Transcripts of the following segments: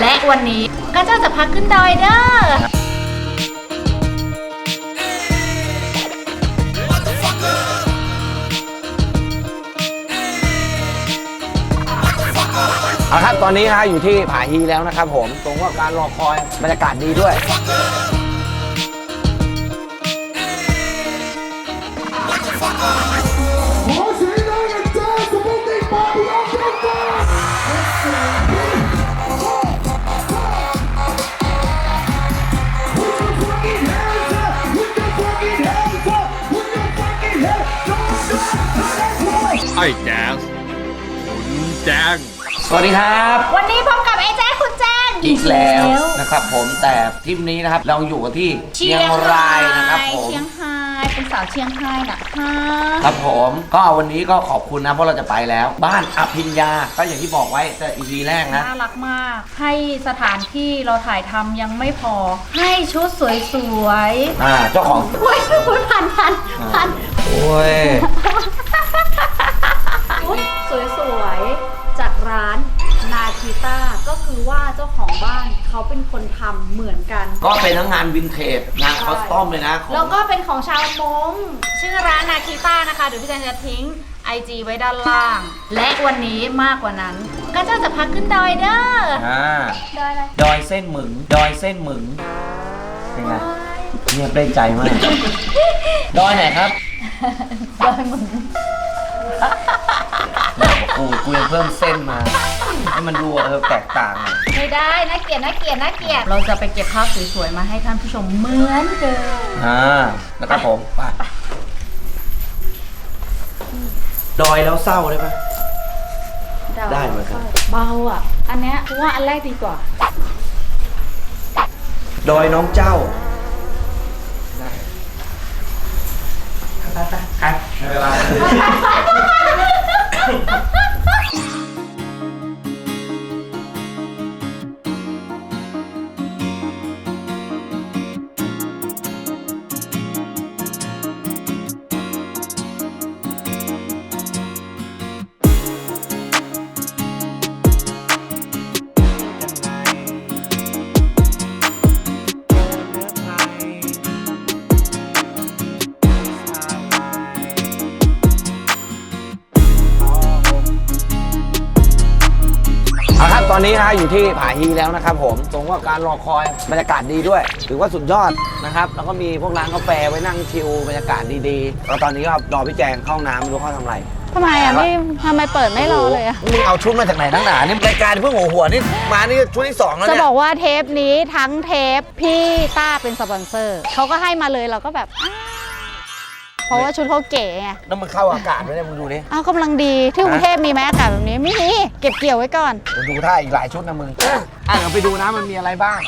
และวันนี้ก็เจ้าจะพักขึ้นดอยเด้อ เอาครับ ตอนนี้นะฮะอยู่ที่ผาฮีแล้วนะครับผม ตรงว่าการรอคอยบรรยากาศดีด้วย ไอ้แจ๊สขุนแจ้งสวัสดีครับ วันนี้พบกับไอ้แจ๊คคุณแจ้ง อีกแล้วนะครับผมแต่ทริปนี้นะครับเราอยู่กันที่เชียงรายนะครับผมเชียงรายเป็นสาวเชียงรายนะคะครับผมก็วันนี้ก็ขอบคุณนะเพราะเราจะไปแล้ว บ้านอภิญญาก็อย่างที่บอกไว้แต่อีพีแรกนะน่ารักมาก ให้สถานที่เราถ่ายทำยังไม่พอ ให้ชุดสวยๆอ่าเจ้าของโอ้ยโอ้ยพันพันพันโอ้ย นาคิต้าก็คือว่าเจ้าของบ้านเขาเป็นคนทำเหมือนกัน ก็เป็นทั้งงานวินเทจงานคอสตอมเลยนะของแล้วก็เป็นของชาวมงชื่อร้านนาคิต้านะคะ เดี๋ยวพี่แจนจะทิ้ง IG ไว้ด้านล่าง และวันนี้มากกว่านั้น ก็เจ้าจะพักขึ้นดอยเด้ออ่าดอยอะไรดอยเส้นหมึง ดอยเส้นหมึงเป็นไงเงียบได้ใจมาก ดอยไหนครับ ดอยมึงกูกูยังเพิ่มเส้นมา ให้มันดูเออแตกต่างหน่อยไม่ได้น่าเกลียดน่าเกลียดน่าเกลียดเราจะไปเก็บภาพสวยๆมาให้ท่านผู้ชมเหมือนเดิมอ่านะครับผมไปดอยแล้วเศร้าได้ปะ ได้เหมือนกัน เบาอะ อันเนี้ยกูว่าอันแรกดีกว่า ดอยน้องเจ้าครับเวลาเอา อนนี้นะฮะอยู่ที่ผาฮีแล้วนะครับผมตรงว่าการรอคอยบรรยากาศดีด้วย ถือว่าสุดยอดนะครับ แล้วก็มีพวกร้านกาแฟไว้นั่งชิลบรรยากาศดีๆแล้วตอนนี้ก็รอพี่แจงเข้าห้องน้ำไม่รู้เขาทำอะไร ทำไมอะไม่ทำไมเปิดไม่รอเลยอะ มึงเอาชุดมาจากไหนทั้งหนานี่รายการเพิ่งหัวหัวนี่มานี่ชุดที่สองแล้วจะเนี่ยบอกว่าเทปนี้ทั้งเทปพี่ต้าเป็นสปอนเซอร์เขาก็ให้มาเลยเราก็แบบอ้าวเพ ราะว่าชุดเขาเก๋ไงแล้วมันเข้าอากาศด้วยเนี่ยมึงดูดิอ้าวกำลังดีที่กรุงเทพมีไหมอากาศแบบนี้ไม่มีเก็บเกี่ยวไว้ก่อน เดี๋ยวดูท่าอีกหลายชุดนะมึงอะเดี๋ยวไปดูนะมันมีอะไรบ้าง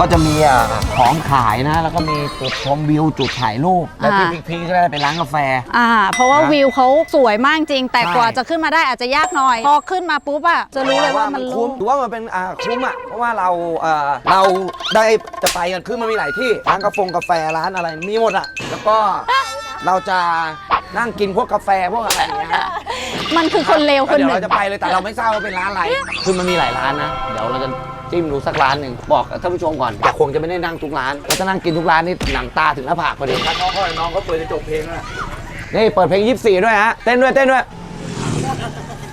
ก็จะมีอะของขายนะ แล้วก็มีจุดชมวิวจุดถ่ายรูปและที่อ่าพีคๆก็ได้เป็นร้านกาแฟ อ่า เพราะว่านะวิวเขาสวยมากจริง แต่ใช่กว่าจะขึ้นมาได้อาจจะยากหน่อย พอขึ้นมาปุ๊บอะจะรู้เลยว่ามันคุ้ลุ่มมถือว่ามันเป็นอ่าคุ้มอะเพราะว่าเราเอ่อเราได้จะไปกันคือมันมีหลายที่ร้านกาแฟกาแฟร้านอะไรมีหมดอะแล้วก็เราจะนั่งกินพวกกาแฟพวกอะไรอย่างเงี้ยฮะ มันคือคนเลวคนเดี๋ยหวนึ่เรางจะไปเลยแต่เราไม่ทราบว่าเป็นร้านอะไร คือมันมีหลายร้านนะ เดี๋ยวเราจะ จิ้มดูสักร้านหนึ่งบอกกับท่านผู้ชมก่อนแต่คงจะไม่ได้นั่งทุกร้านเราจะนั่งกินทุกร้านนี่หนังตาถึงหน้าผากพอดีน้องเขาน้องเขาเปิดจะจบเพลงแล้วนี่เปิดเพลง 24 ด้วยฮะเต้นด้วยเต้นด้วย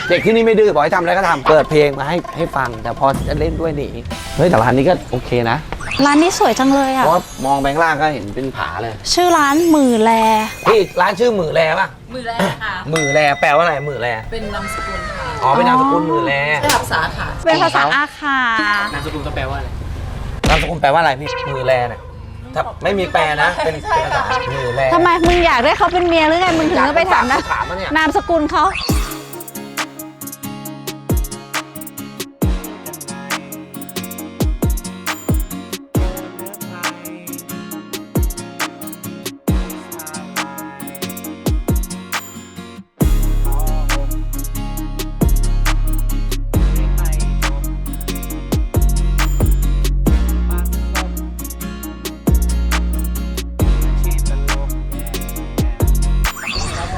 เด็กที่นี่ไม่ดื้อบอกให้ทำอะไรก็ทำเปิดเพลงมาให้ให้ฟัง แต่พอจะเล่นด้วยหนีเฮ้ยแต่ร้านนี้ก็โอเคนะ ร้านนี้สวยจังเลยเพอะราะว่ามองแบงค์ล่างก็เห็นเป็นผาเลย ชื่อร้านหมื่นแลพี่ร้านชื่อหมื่อแลป่ะมือแรกค่ะหมื่อแลแปลว่าอะไรหมื่อแลเป็นนามสกุลค่ะ อ๋อเป็นนามสกุลหมื่อแลระดับสาขาเป็นภาษาอาคานามสกุลแปลว่าอะไรพี่มือแลเนี่ยถ้าไม่มีแปลนะ เป็นเป็นภาษามือแลทำไมมึงอยากได้เขาเป็นเมียหรือไงมึงถึงจะไปถามนะถามมาเนี่ยนามสกุลเขา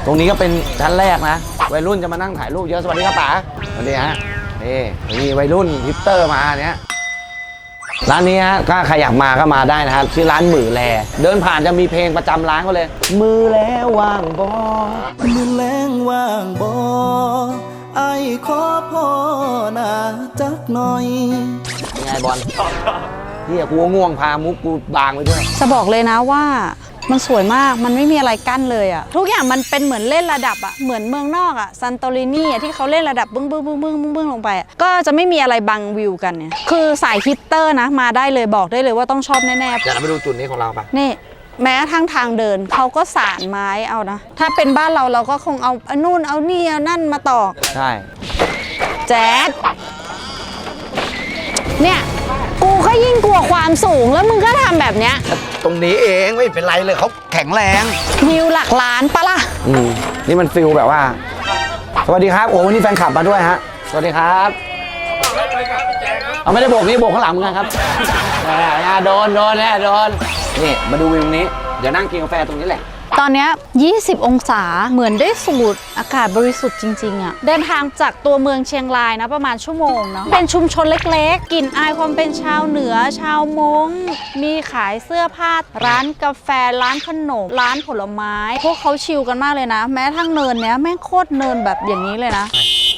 ตรงนี้ก็เป็นชั้นแรกนะวัยรุ่นจะมานั่งถ่ายรูปเยอะสวัสดีครับป๋าสวัสดีฮะนี่มีวัยรุ่นฮิปเตอร์มาเนี้ยร้านนี้ฮะก็ใครอยากมาก็มาได้นะครับชื่อร้านหมือแล เดินผ่านจะมีเพลงประจำร้านเขาเลย มือแลว่างบอมือแรงว่างบ่ไอ้ขอพ่อนาจักหน่อยยังไงบอลเฮียกูก็ง่วงพามุกกูบางไปด้วยจะบอกเลยนะว่า มันสวยมาก มันไม่มีอะไรกั้นเลยอะทุกอย่างมันเป็นเหมือนเล่นระดับอะเหมือนเมืองนอกอะซันโตรินีอะที่เขาเล่นระดับบึ้งบึ้งบึ้งบึ้งบึ้งบึ้งลงไปอะก็จะไม่มีอะไรบังวิวกันเนี่ย คือสายฮิปเตอร์นะ มาได้เลยบอกได้เลยว่าต้องชอบแน่เดี๋ยวเราไปดูจุดนี้ของเราปะๆนี่แม้กระทั้งทางเดินเขาก็สานไม้เอานะ ถ้าเป็นบ้านเราเราก็คงเอาอันนู่นเอานี่เอานั่นมาต่อใช่ แจ๊ดเนี่ย กูก็ยิ่งกลัวความสูงแล้วมึงก็ทำแบบเนี้ย ตรงนี้เองไม่เป็นไรเลยเขาแข็งแรง วิวหลักล้านปะล่ะ อืมนี่มันฟิลแบบว่า สวัสดีครับ โอ้วันนี้แฟนคลับมาด้วยฮะ สวัสดีครับ เอาไม่ได้โบกนี่โบกข้างหลังเหมือนกันครับแหมโดนโดนแน่โดน นี่มาดูวิวนี้ เดี๋ยวนั่งกินกาแฟตรงนี้แหละ ตอนเนี้ย20 องศาเหมือนได้สูดอากาศบริสุทธิ์จริงๆอะเดินทางจากตัวเมืองเชียงรายนะประมาณชั่วโมงเนาะเป็นชุมชนเล็กๆกลิ่นอายความเป็นชาวเหนือชาวมงมีขายเสื้อผ้าร้านกาแฟร้านขนมร้านผลไม้ พวกเขาชิลกันมากเลยนะ แม้ทั้งเนินเนี้ยแม่งโคตรเนินแบบอย่างนี้เลยนะ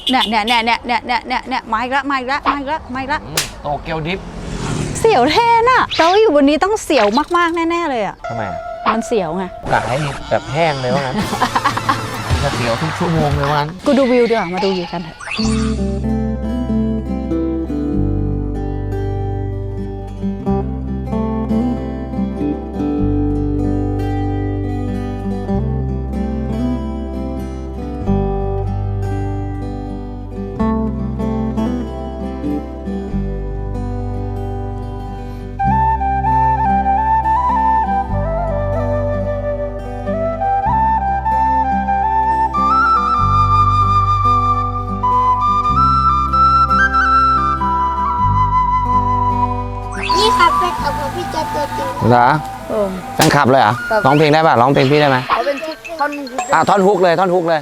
เนี่ยเนี่ยเนี่ยเนี่ยเนี่ยเนี่ยเนี่ยเนี่ยมาอีกละมาอีกละมาอีกละมาอีกละโตเกียวดิฟเสียวแทนอะแต่ว่าอยู่บนนี้ต้องเสียวมากๆแน่ๆเลยอะทำไมอะ มันเสียวไงกะให้แบบแห้งเลยว่างั้นจะเสียวทุกชั่วโมงเลยว่างั้น กูดูวิวดีกว่ามาดูวิวกันเถอะ ตัวจริงเหรอแฟนคลับเลยเหรอร้องเพลงได้ป่ะร้องเพลงพี่ได้ไหมเขาเป็นท่อนอะท่อนฮุกเลยท่อนฮุกเลย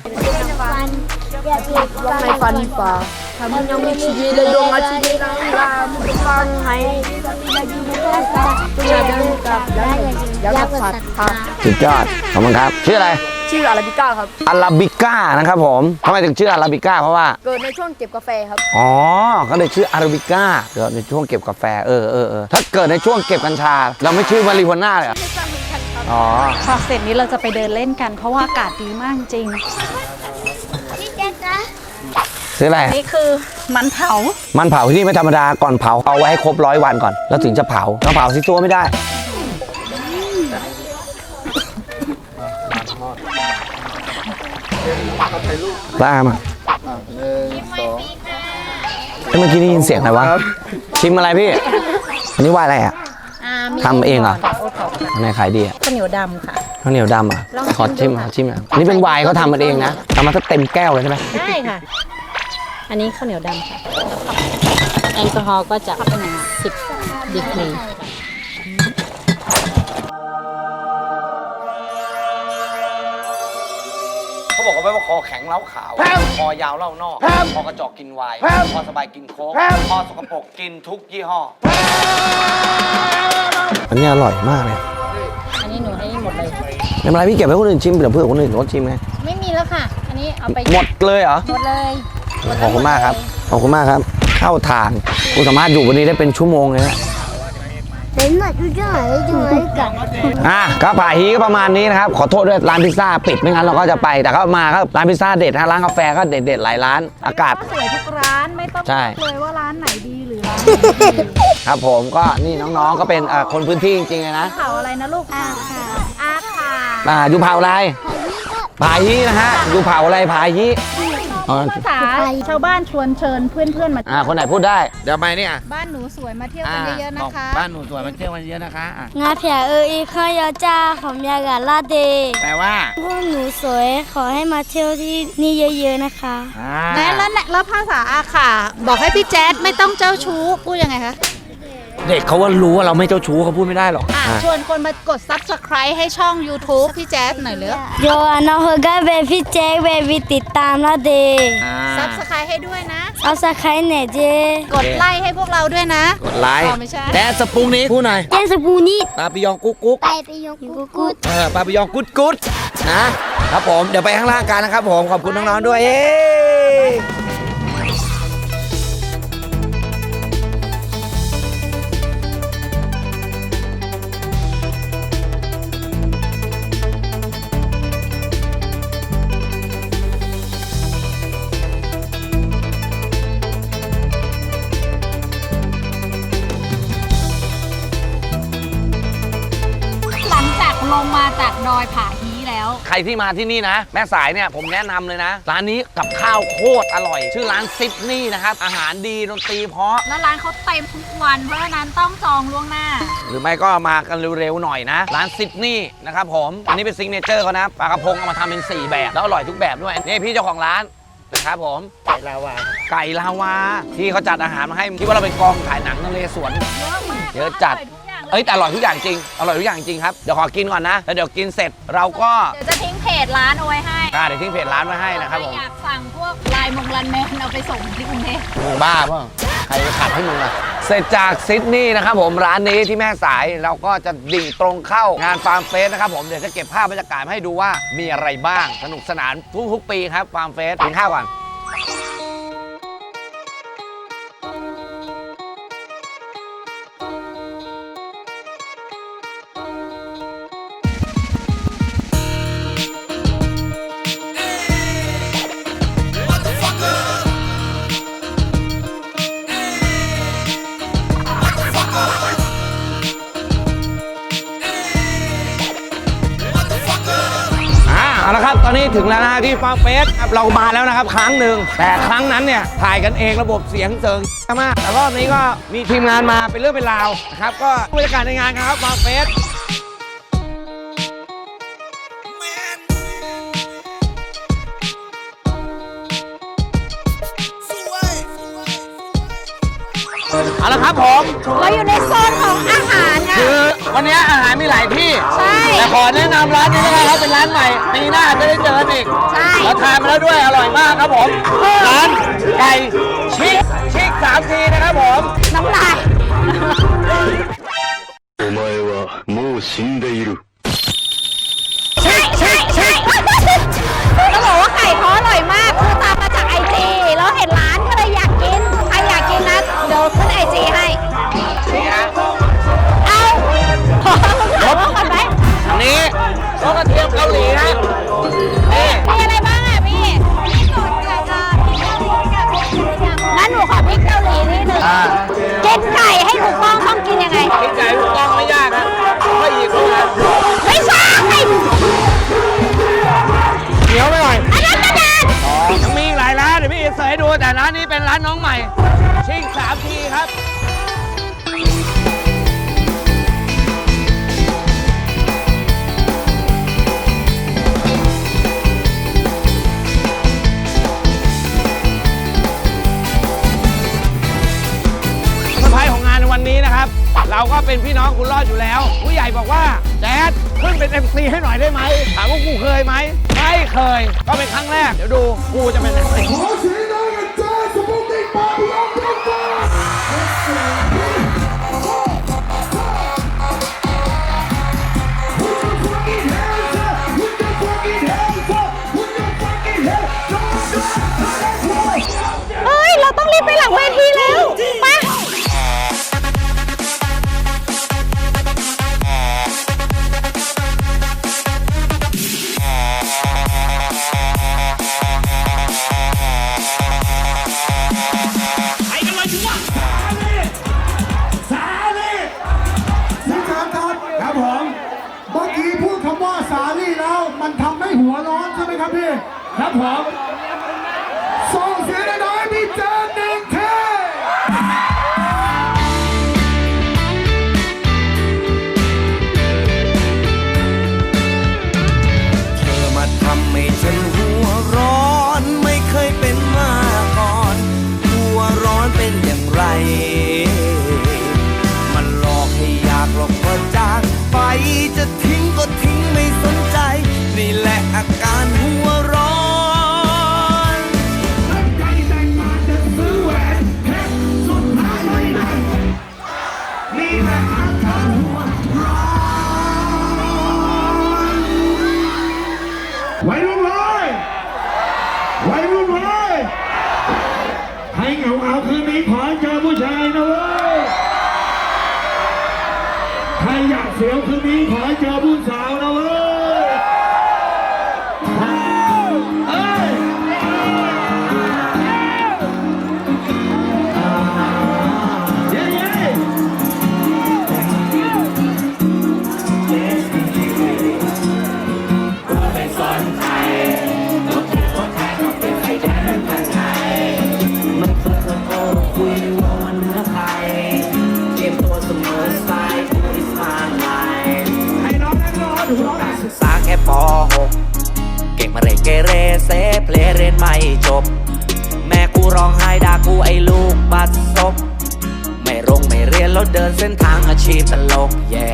ฟันอย่าเบียดว่าไม่ฟันฝ่าทำยังไม่ชีวิตเลยดวงอาทิตย์นั่งลามุกฟังให้ตัวเดินกับได้ยักษ์สัตว์ค่ะสุดยอดขอบคุณครับ ชื่ออะไร ชื่ออาราบิก้าครับ อาราบิก้านะครับผมทำไมถึงชื่ออาราบิก้าเพราะว่า เกิดในช่วงเก็บกาแฟครับ อ๋อก็เลยชื่ออาราบิก้าเกิดในช่วงเก็บกาแฟ เออเออเออถ้าเกิดในช่วงเก็บกัญชา เราไม่ชื่อมาริฮวน่าเลยเหรออ๋อ พอเสร็จนี้เราจะไปเดินเล่นกัน เพราะว่าอากาศดีมากจริง พี่แจ๊คนะซื้ออะไร นี่คือมันเผา มันเผาที่นี่ไม่ธรรมดา ก่อนเผาเอาไว้ให้ครบร้อยวันก่อน แล้วถึงจะเผาเราเผาซิตัวไม่ได้ ล่ามาเอ้ยเมื่อกี้ได้ยินเสียงอะไรวะ ชิมอะไรพี่ อันนี้ว่าอะไรอะทำเองเหรออันไหนขายดีอะข้าวเหนียวดำค่ะ ข้าวเหนียวดำอะขอชิมขอชิมอะอันนี้เป็นไวน์เขาทำมันเองนะทำมาถ้าเต็มแก้วเลยใช่ไหมได้ค่ะ อันนี้ข้าวเหนียวดำค่ะ แอลกอฮอล์ก็จะสิบดีกรี ไว้ว่าคอแข็งเล้าขาว คอยาวเล่านอก คอกระจอกกินไวน์คอสบายกินโค้กคอสกปรกกินทุกยี่ห้อ อันนี้อร่อยมากเลย อันนี้หนูให้หมดเลย ไม่เป็นไรพี่เก็บไว้คนอื่นชิมเดี๋ยวเพื่อคนอื่นเขาชิมไง ไม่มีแล้วค่ะ อันนี้เอาไปหมดเลยเหรอ หมดเลยขอบคุณมากครับ ขอบคุณมากครับ เข้าทางกูสามารถอยู่วันนี้ได้เป็นชั่วโมงเลยนะ เป็นหน่อยดูจะหายดูไหมกันอะก็ป่าฮีก็ประมาณนี้นะครับ ขอโทษด้วยร้านพิซซ่าปิดไม่งั้นเราก็จะไป แต่ก็มาก็ร้านพิซซ่าเด็ดนะร้านกาแฟก็เด็ดๆหลายร้าน อากาศ สวยทุกร้านไม่ต้องใช่เลยว่าร้านไหนดีหรือร้านครับผมก็นี่น้องๆก็เป็นเอ่อคนพื้นที่จริงๆเลยนะเผาอะไรนะลูกอาค่ะอาค่ะอ่าอยู่เผาอะไร ผาฮีนะฮะอยู่เผาอะไรผาฮีอ๋ อภาษาชาวบ้านชวนเชิญเพื่อนๆมาอ่าคนไหนพูดได้เดี๋ยวไปนี่อะบ้านหนูสวยมาเที่ยวกันเยอะๆนะคะ บ้านหนูสวยมาเที่ยวกันเยอะนะคะอะงาเพียเอออีข้ายาจ้าของยากาลาเดแปลว่าพวกหนูสวยขอให้มาเที่ยวที่นี่เยอะๆนะคะอ่าแล้วแล้วแล้วภาษาอาค่ะ บอกให้พี่แจ๊ดไม่ต้องเจ้าชู้พูดยังไงคะ เด็กเขาว่ารู้ว่าเราไม่เจ้าชู้เขาพูดไม่ได้หรอกอะอะชวนคนมากด subscribe ให้ช่อง YouTube พี่แจ๊สหน่อยเร็ว โยอานาเฮกาเบพี่แจ๊คเบบีติดตามนะเดอ่า subscribe ให้ด้วยนะ เอาสะไครเน่เจกดไลค์ให้พวกเราด้วยนะ กดไลค์อ๋อไม่ใช่ แต่สปรุงนี้พูดหน่อยเจนสปูนี่ปาปิยองกุ๊กกุ๊กไปไปยกกุ๊กกุ๊ก เออปาปิยองกุ๊ดกุ๊ดนะครับผมเดี๋ยวไปข้างล่างกันนะครับผมขอบคุณน้องๆด้วยเย้ รที่มาที่นี่นะ แม่สายเนี่ยผมแนะนำเลยนะ ร้านนี้กับข้าวโคตรอร่อย ชื่อร้านซิดนี่นะครับ อาหารดีดนตรีเพราะ แล้วร้านเขาเต็มทุกวัน เพราะฉะนั้นต้องจองล่วงหน้า หรือไม่ก็มากันเร็วๆหน่อยนะ ร้านซิดนี่นะครับผม อันนี้เป็นซิกเนเจอร์เขานะปลากระพงเอามาทำเป็น 4 แบบ แล้วอร่อยทุกแบบด้วยนี่พี่เจ้าของร้านนะครับผมไก่ลาวาไก่ลาวาที่เขาจัดอาหารมาให้ที่ว่าเราเป็นกองถ่ายหนังนเรศวรเยอะมากเยอะจัดร่ยทุกอย่าง เลยเอ้ยแต่อร่อยทุกอย่างจริง อร่อยทุกอย่างจริงครับเดี๋ยวขอกินก่อนนะแล้วเดี๋ยวกินเสร็จเราก็เดี๋ยวจะทิ้งเพจร้านเอาไว้ให้อ่าเดี๋ยวทิ้งเพจร้านไว้ให้นะครับผม ใอยากสั่งพวกลายมงลันแมนเอาไปส่งที่กรุงเทพ มึงบ้าเปล่าใครจะขัดให้มึงอะเสร็จจากซิดนีย์นะครับผมร้านนี้ที่แม่สายเราก็จะดิ่งตรงเข้างานฟาร์มเฟสนะครับผมเดี๋ยวจะเก็บภาพบรรยากาศมาให้ดูว่ามีอะไรบ้างสนุกสนานทุกๆปีครับฟาร์มเฟสกินข้าวก่อน เอาละครับ ตอนนี้ถึงแล้วนะฮะที่ฟาร์มเฟสครับเรามาแล้วนะครับ ครั้งหนึ่งแต่ครั้งนั้นเนี่ยถ่ายกันเองระบบเสียงเสริงมากแต่รอบนี้ก็มีทีมงานมาเป็นเรื่องเป็นราวนะครับก็บรรยากาศในงานครับฟาร์มเฟส ม เราอยู่ในโซนของอาหารค่ะ คือวันนี้อาหารมีหลายที่ ใช่ แต่ขอแนะนำร้านนี้นะครับเป็นร้านใหม่ปีหน้าจะได้เจอกันอีก ใช่ เราทานมาแล้วด้วยอร่อยมากครับผม ร้านไก่ชิคชิคสามทีนะครับผม น้ำลาย お前はもう死んでいる。 ใช่ใช่ใช่ต้องบอกว่าไก่เขาอร่อยมากคือตามมาจากไอ านน้องใหม่ ชิคสามทีครับเซอร์ไพรส์ของงานในวันนี้นะครับ เราก็เป็นพี่น้องคุณรอดอยู่แล้ว ผู้ใหญ่บอกว่าแจ๊ดขึ้นเป็น MC ให้หน่อยได้ไหมถามว่ากูเคยไหมไม่เคย ก็เป็นครั้งแรก เดี๋ยวดูกูจะเป็น MC ขอเสียง รีบไปหลังเวทีแล้วไปไปกันเลยดีกว่าสาลีสิงหาครับ ครับผม เมื่อกี้พูดคำว่าสาลี่แล้มันทำให้หัวร้อนใช่ไหมครับพี่ ครับผม ส้นทางอาชีพตลกแย่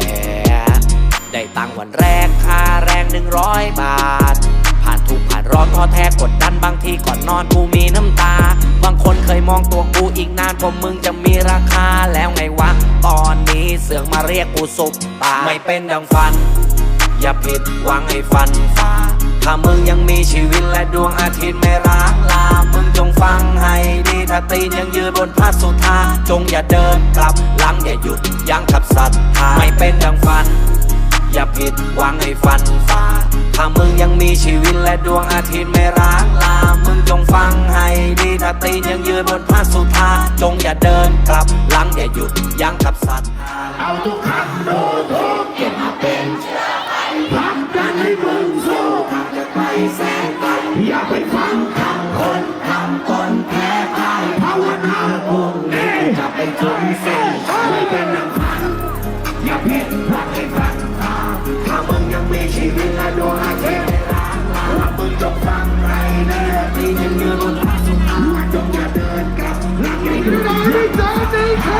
ได้ตังวันแรกค่าแรงหนึ่งร้อยบาท ผ่านทุกผ่านร้อนท้อแท้กดดันบางทีก่อนนอนกูมีน้ำตา บางคนเคยมองตัวกูอีกนานกว่ามึงจะมีราคาแล้วไงวะ ตอนนี้เสือกมาเรียกกูสุปตาไม่เป็นดังฝัน อย่าผิดหวังให้ฟันฟ้า ถ้ามึงยังมีชีวิตและดวงอาทิตย์ไม่ร้างลา จงฟังให้ดีถ้าตีนยังยืนบนพระสุธาจงอย่าเดินกลับหลังอย่าหยุดยั้งขับศรัทธาไม่เป็นดังฝัน อย่าผิดหวังให้ฟันฟ้าถ้ามึงยังมีชีวิตและดวงอาทิตย์ไม่ร้างลา มึงจงฟังให้ดีถ้าตีนยังยืนบนพระสุธาจงอย่าเดินกลับหลังอย่าหยุดยั้งขับศรัทธาเอาทุกคำโดทุกเก็บมาเป็นพักกันให้มึงสู้ทางจะไปแสงไกลอย่าไปฟังคำ คนคำคนแพ้พ่ายภาวนาพรุ่งนี้จะไปถึงเส้นไม่เป็นดังฝันอย่าผิดหวังให้ฟังตาถ้ามึงยังมีชีวิตและดวงอาทิตย์ถ้ามึงจงฟังให้แน่ตียังยืนบนพระสุธาจงอย่าเดินกลับหลังอย่าหยุดยั้งขับศรัทธา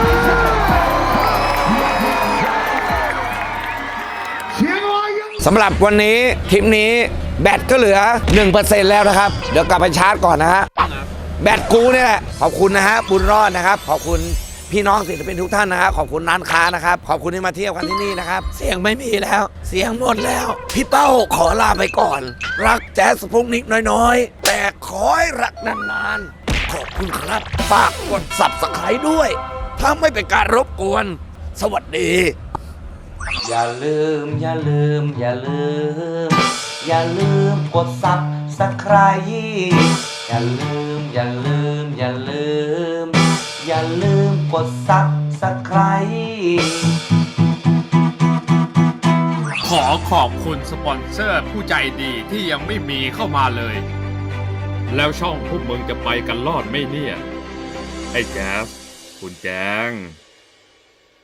สำหรับวันนี้ทริปนี้ แบตก็เหลือ 1%แล้วนะครับ เดี๋ยวกลับไปชาร์จก่อนนะฮะแบตกูเนี่ยแหละขอบคุณนะฮะบุญรอดนะครับ ขอบคุณพี่น้องศิลปินทุกท่านนะครับขอบคุณร้านค้านะครับ ขอบคุณที่มาเที่ยวกันที่นี่นะครับ เสียงไม่มีแล้ว เสียงหมดแล้ว พี่เต้าขอลาไปก่อน รักแจ๊สสปุกนิกน้อยๆ แต่ขอให้รักนานๆ ขอบคุณครับฝากกดสับสไครด้วย ถ้าไม่เป็นการรบกวน สวัสดี อย่าลืม อย่าลืม อย่าลืม อย่าลืมกดซับสไครอย่าลืม อย่าลืม อย่าลืม อย่าลืมกดซับสไครขอขอบคุณสปอนเซอร์ผู้ใจดีที่ยังไม่มีเข้ามาเลย แล้วช่องพวกมึงจะไปกันรอดไหมเนี่ย ไอ้แจ๊สคุณแจง